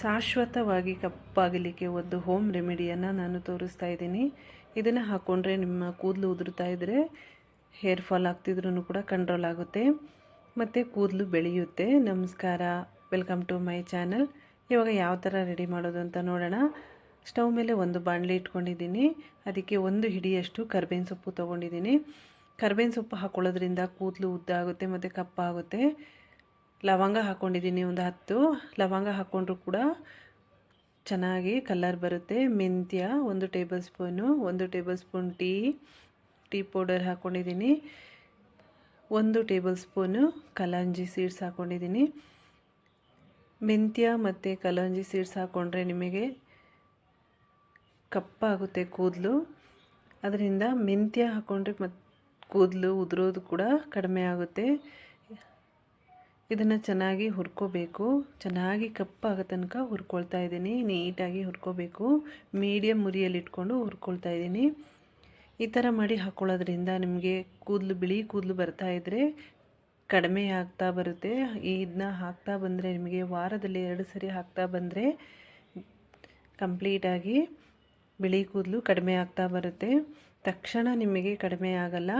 ಶಾಶ್ವತವಾಗಿ ಕಪ್ಪಾಗಲಿಕ್ಕೆ ಒಂದು ಹೋಮ್ ರೆಮಿಡಿಯನ್ನು ನಾನು ತೋರಿಸ್ತಾ ಇದ್ದೀನಿ. ಇದನ್ನು ಹಾಕ್ಕೊಂಡ್ರೆ ನಿಮ್ಮ ಕೂದಲು ಉದುರ್ತಾ ಇದ್ದರೆ ಹೇರ್ ಫಾಲ್ ಆಗ್ತಿದ್ರೂ ಕೂಡ ಕಂಟ್ರೋಲ್ ಆಗುತ್ತೆ. ಮತ್ತು ಕೂದಲು ಬೆಳೆಯುತ್ತೆ. ನಮಸ್ಕಾರ ವೆಲ್ಕಮ್ ಟು ಮೈ ಚಾನಲ್ ಇವಾಗ ಯಾವ ಥರ ರೆಡಿ ಮಾಡೋದು ಅಂತ ನೋಡೋಣ. ಸ್ಟವ್ ಮೇಲೆ ಒಂದು ಬಾಣಲೆ ಇಟ್ಕೊಂಡಿದ್ದೀನಿ. ಅದಕ್ಕೆ ಒಂದು ಹಿಡಿಯಷ್ಟು ಕರ್ಬೇವಿನ ಸೊಪ್ಪು ತೊಗೊಂಡಿದ್ದೀನಿ. ಕರ್ಬೇವಿನ ಸೊಪ್ಪು ಹಾಕ್ಕೊಳ್ಳೋದ್ರಿಂದ ಕೂದಲು ಉದ್ದ ಆಗುತ್ತೆ, ಮತ್ತು ಕಪ್ಪಾಗುತ್ತೆ. ಲವಂಗ ಹಾಕ್ಕೊಂಡಿದ್ದೀನಿ ಒಂದು ಹತ್ತು. ಲವಂಗ ಹಾಕ್ಕೊಂಡ್ರೂ ಕೂಡ ಚೆನ್ನಾಗಿ ಕಲರ್ ಬರುತ್ತೆ. ಮೆಂತ್ಯ ಒಂದು ಟೇಬಲ್ ಸ್ಪೂನು, ಒಂದು table spoon tea tea powder ಹಾಕ್ಕೊಂಡಿದ್ದೀನಿ ಒಂದು ಟೇಬಲ್ ಸ್ಪೂನು ಕಲಾಂಜಿ ಸೀಡ್ಸ್ ಹಾಕ್ಕೊಂಡಿದ್ದೀನಿ ಮೆಂತ್ಯ ಮತ್ತು ಕಲಾಂಜಿ ಸೀಡ್ಸ್ ಹಾಕ್ಕೊಂಡ್ರೆ ನಿಮಗೆ ಕಪ್ಪಾಗುತ್ತೆ ಕೂದಲು. ಅದರಿಂದ ಮೆಂತ್ಯ ಹಾಕ್ಕೊಂಡ್ರೆ ಮತ್ತು ಕೂದಲು ಉದುರೋದು ಕೂಡ ಕಡಿಮೆ ಆಗುತ್ತೆ. ಇದನ್ನು ಚೆನ್ನಾಗಿ ಹುರ್ಕೋಬೇಕು. ಚೆನ್ನಾಗಿ ಕಪ್ಪಾಗೋ ತನಕ ಹುರ್ಕೊಳ್ತಾ ಇದ್ದೀನಿ. ನೀಟಾಗಿ ಹುರ್ಕೋಬೇಕು. ಮೀಡಿಯಮ್ ಮುರಿಯಲ್ಲಿ ಇಟ್ಕೊಂಡು ಹುರ್ಕೊಳ್ತಾ ಇದ್ದೀನಿ. ಈ ಥರ ಮಾಡಿ ಹಾಕ್ಕೊಳ್ಳೋದ್ರಿಂದ ನಿಮಗೆ ಕೂದಲು, ಬಿಳಿ ಕೂದಲು ಬರ್ತಾ ಇದ್ದರೆ ಕಡಿಮೆ ಆಗ್ತಾ ಬರುತ್ತೆ. ಇದನ್ನ ಹಾಕ್ತಾ ಬಂದರೆ ನಿಮಗೆ ವಾರದಲ್ಲಿ ಎರಡು ಸರಿ ಹಾಕ್ತಾ ಬಂದರೆ ಕಂಪ್ಲೀಟಾಗಿ ಬಿಳಿ ಕೂದಲು ಕಡಿಮೆ ಆಗ್ತಾ ಬರುತ್ತೆ. ತಕ್ಷಣ ನಿಮಗೆ ಕಡಿಮೆ ಆಗಲ್ಲ.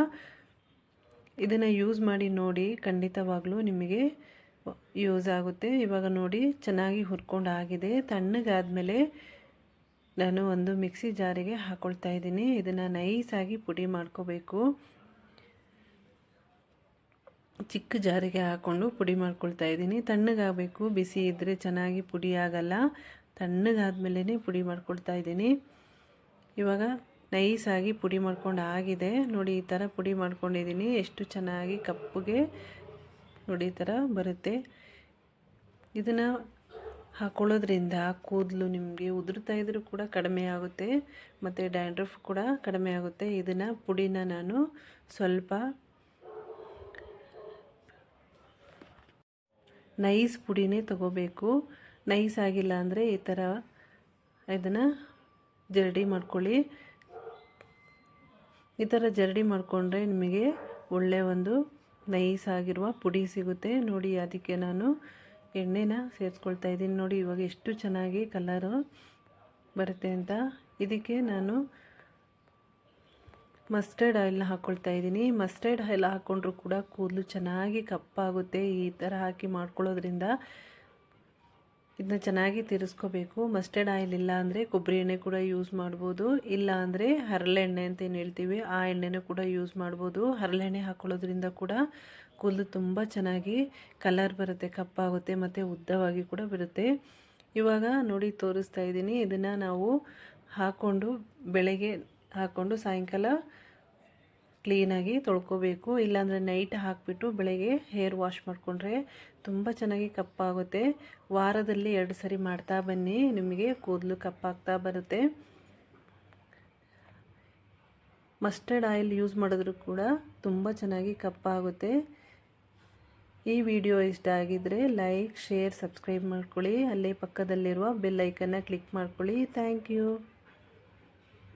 ಇದನ್ನು ಯೂಸ್ ಮಾಡಿ ನೋಡಿ ಖಂಡಿತವಾಗ್ಲೂ ನಿಮಗೆ ಯೂಸ್ ಆಗುತ್ತೆ. ಇವಾಗ ನೋಡಿ ಚೆನ್ನಾಗಿ ಹುರ್ಕೊಂಡು ಆಗಿದೆ. ತಣ್ಣಗಾದಮೇಲೆ ನಾನು ಒಂದು ಮಿಕ್ಸಿ ಜಾರಿಗೆ ಹಾಕ್ಕೊಳ್ತಾ ಇದ್ದೀನಿ. ಇದನ್ನು ನೈಸಾಗಿ ಪುಡಿ ಮಾಡ್ಕೋಬೇಕು. ಚಿಕ್ಕ ಜಾರಿಗೆ ಹಾಕ್ಕೊಂಡು ಪುಡಿ ಮಾಡ್ಕೊಳ್ತಾ ಇದ್ದೀನಿ. ತಣ್ಣಗಾಗಬೇಕು. ಬಿಸಿ ಇದ್ದರೆ ಚೆನ್ನಾಗಿ ಪುಡಿ ಆಗಲ್ಲ. ತಣ್ಣಗಾದ್ಮೇಲೇ ಪುಡಿ ಮಾಡ್ಕೊಳ್ತಾ ಇದ್ದೀನಿ. ಇವಾಗ ನೈಸಾಗಿ ಪುಡಿ ಮಾಡ್ಕೊಂಡು ಆಗಿದೆ. ನೋಡಿ, ಈ ಥರ ಪುಡಿ ಮಾಡ್ಕೊಂಡಿದ್ದೀನಿ. ಎಷ್ಟು ಚೆನ್ನಾಗಿ ಕಪ್ಪುಗೆ ನೋಡಿ, ಈ ಥರ ಬರುತ್ತೆ. ಇದನ್ನು ಹಾಕೊಳ್ಳೋದ್ರಿಂದ ಕೂದಲು ನಿಮಗೆ ಉದುರ್ತಾ ಇದ್ರೂ ಕೂಡ ಕಡಿಮೆ ಆಗುತ್ತೆ. ಮತ್ತು ಡ್ಯಾಂಡ್ರಫ್ ಕೂಡ ಕಡಿಮೆ ಆಗುತ್ತೆ. ಇದನ್ನು ಪುಡಿನ ನಾನು ಸ್ವಲ್ಪ ನೈಸ್ ಪುಡಿನೇ ತಗೋಬೇಕು. ನೈಸ್ ಆಗಿಲ್ಲ ಅಂದರೆ ಈ ಥರ ಇದನ್ನು ಜರಡಿ ಮಾಡ್ಕೊಳ್ಳಿ. ಈ ಥರ ಜರಡಿ ಮಾಡಿಕೊಂಡ್ರೆ ನಿಮಗೆ ಒಳ್ಳೆಯ ಒಂದು ನೈಸ್ ಆಗಿರುವ ಪುಡಿ ಸಿಗುತ್ತೆ. ನೋಡಿ, ಅದಕ್ಕೆ ನಾನು ಎಣ್ಣೆನ ಸೇರಿಸ್ಕೊಳ್ತಾ ಇದ್ದೀನಿ. ನೋಡಿ, ಇವಾಗ ಎಷ್ಟು ಚೆನ್ನಾಗಿ ಕಲರು ಬರುತ್ತೆ ಅಂತ. ಇದಕ್ಕೆ ನಾನು ಮಸ್ಟರ್ಡ್ ಆಯಿಲ್ನ ಹಾಕ್ಕೊಳ್ತಾ ಇದ್ದೀನಿ. ಮಸ್ಟರ್ಡ್ ಆಯಿಲ್ ಹಾಕ್ಕೊಂಡ್ರೂ ಕೂಡ ಕೂದಲು ಚೆನ್ನಾಗಿ ಕಪ್ಪಾಗುತ್ತೆ. ಈ ಥರ ಹಾಕಿ ಮಾಡ್ಕೊಳ್ಳೋದ್ರಿಂದ ಇದನ್ನ ಚೆನ್ನಾಗಿ ತಿರ್ಸ್ಕೋಬೇಕು. ಮಸ್ಟರ್ಡ್ ಆಯಿಲ್ ಇಲ್ಲ ಅಂದರೆ ಕೊಬ್ಬರಿ ಎಣ್ಣೆ ಕೂಡ ಯೂಸ್ ಮಾಡ್ಬೋದು. ಇಲ್ಲ ಅಂದರೆ ಹರಳೆಣ್ಣೆ ಅಂತ ಏನು ಹೇಳ್ತೀವಿ, ಆ ಎಣ್ಣೆನೂ ಕೂಡ ಯೂಸ್ ಮಾಡ್ಬೋದು. ಹರಳೆಣ್ಣೆ ಹಾಕೊಳ್ಳೋದ್ರಿಂದ ಕೂಡ ಕೂದಲು ತುಂಬ ಚೆನ್ನಾಗಿ ಕಲರ್ ಬರುತ್ತೆ, ಕಪ್ಪಾಗುತ್ತೆ ಮತ್ತು ಉದ್ದವಾಗಿ ಕೂಡ ಬರುತ್ತೆ. ಇವಾಗ ನೋಡಿ ತೋರಿಸ್ತಾ ಇದ್ದೀನಿ. ಇದನ್ನು ನಾವು ಹಾಕ್ಕೊಂಡು ಬೆಳಗ್ಗೆ ಹಾಕ್ಕೊಂಡು ಸಾಯಂಕಾಲ ಕ್ಲೀನಾಗಿ ತೊಳ್ಕೊಬೇಕು. ಇಲ್ಲಾಂದರೆ ನೈಟ್ ಹಾಕಿಬಿಟ್ಟು ಬೆಳಗ್ಗೆ ಹೇರ್ ವಾಶ್ ಮಾಡಿಕೊಂಡ್ರೆ ತುಂಬ ಚೆನ್ನಾಗಿ ಕಪ್ಪಾಗುತ್ತೆ. ವಾರದಲ್ಲಿ ಎರಡು ಸರಿ ಮಾಡ್ತಾ ಬನ್ನಿ, ನಿಮಗೆ ಕೂದಲು ಕಪ್ಪಾಗ್ತಾ ಬರುತ್ತೆ. ಮಸ್ಟರ್ಡ್ ಆಯಿಲ್ ಯೂಸ್ ಮಾಡಿದ್ರು ಕೂಡ ತುಂಬ ಚೆನ್ನಾಗಿ ಕಪ್ಪಾಗುತ್ತೆ. ಈ ವಿಡಿಯೋ ಇಷ್ಟ ಆಗಿದ್ದರೆ ಲೈಕ್, ಶೇರ್, ಸಬ್ಸ್ಕ್ರೈಬ್ ಮಾಡ್ಕೊಳ್ಳಿ. ಅಲ್ಲೇ ಪಕ್ಕದಲ್ಲಿರುವ ಬೆಲ್ ಕ್ಲಿಕ್ ಮಾಡ್ಕೊಳ್ಳಿ. Thank you.